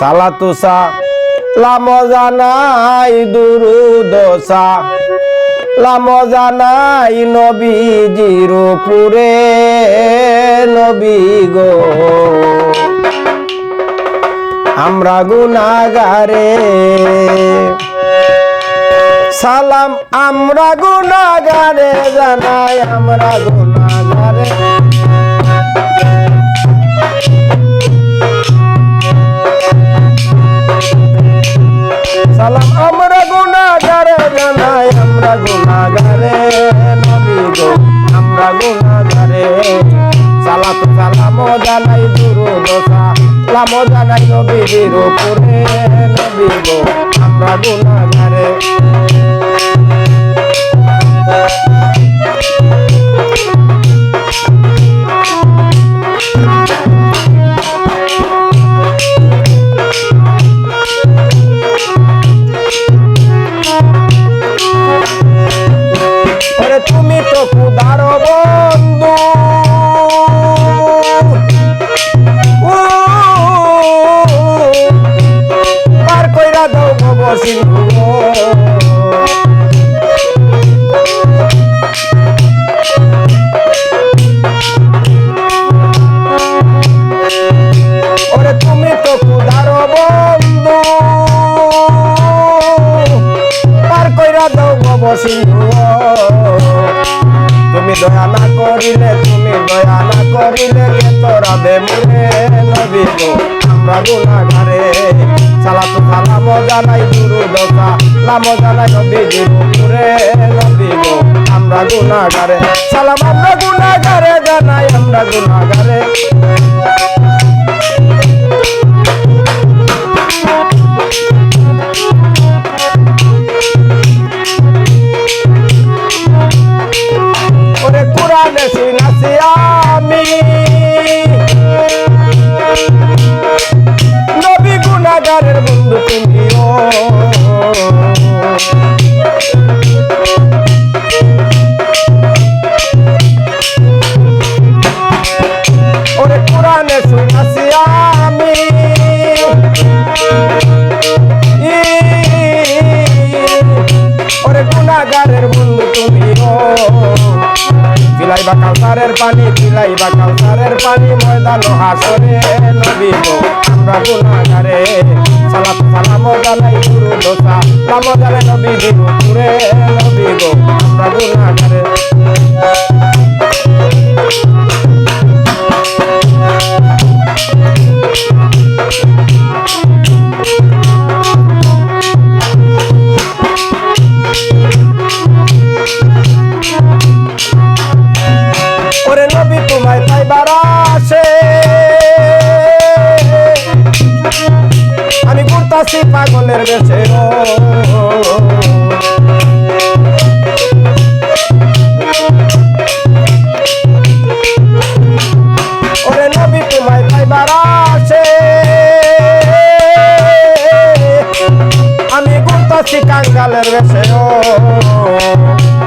সালাতুসা লাম জানাই দুরুদসা লাম জানাই নবীজির পুরে নবী গো। আমরা গুনাগারে। সালাম, আমরা গুনাগারে জানাই, আমরা গুনাগারে। সালাম, আমরা গুনাগারে জানাই, আমরা গুনাগারে নবী গো, আমরা গুনাগারে সালাত, সালাম জানাই দুরুদ সালাম জানাই নবীর উপরে, নবী গো, আমরা গুনাগারে Oh. তুমি দয়া না করিলে, তুমি দয়া না করিলে কে তোরা বেমুরে নবী গো আমরা গুনাগারে সালাতু সালাম জানাই গুরু দশা লাম জানাই নবী জিরুপুরে নবী গো আমরা গুনাগারে সালাম আমরা গুনাগারে জানাই আমরা গুনাগারে তুমিও বা কাউসারের পানি বিলাই বা কাউসারের পানি, ময়দান হাসরে নবী গো, আমরা গুনাগারে সালাত সালাম জানাই গুরু দোসা নাম জানে নবী দিনু পুরে নবী গো, আমরা গুনাগারে ওরে পাইবার আসে আমি ঘুরতাছি পাগলের ও ওরে নবী, তোমায় পাইবার আসে আমি ঘুরতাছি কাঙ্গালের ও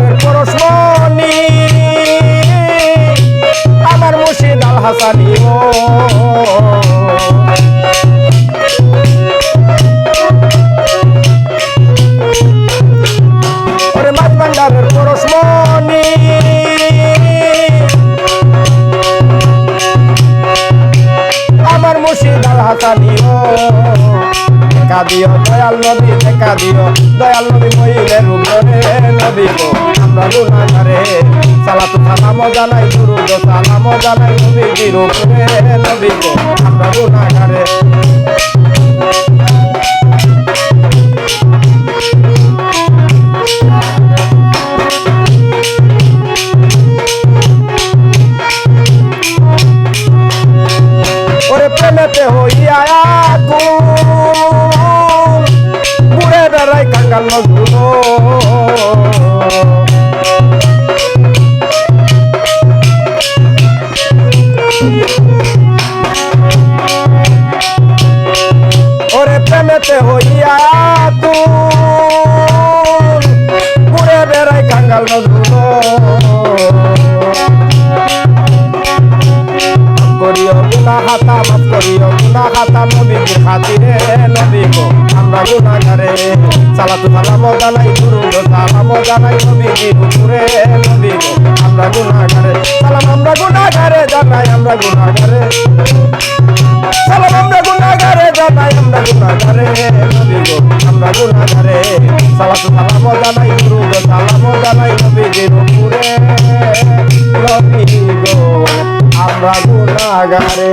মাছ আমার মুর্শিদ আল হাসানি ও দেখা দিও দয়াল নবী, দেখা দিও দয়াল নবী মহিলের উপরে নবী গো। আমরা গুনাগারে সালাত সালাম জানাই দুরুদ গো সালাম জানাই নবী জির উপরে নবী গো। আমরা গুনাগারে ওরে হইয়া তুই ঘুরে বেড়াই কাঙ্গাল নজরুল করিও গুনা হাতা মাফ করিও গুনা হাতা নবীর খাতিরে নবী গো আমরা গুনাগারে সালাতু সালাম জানাই গুরু গো সালাম জানাই নবীর উপরে নবী আমরা গুনাগারে সালাম, আমরা গুনাগারে জানাই, আমরা গুনাগারে সালাম, আমরা গুনাগারে জানাই, আমরা গুনাগারে নবী আমরা গুনাগারে সালাতু, সালাম জানাই গুরু সালাম জানাই নবীর উপরে নবী আমরা গুনাগারে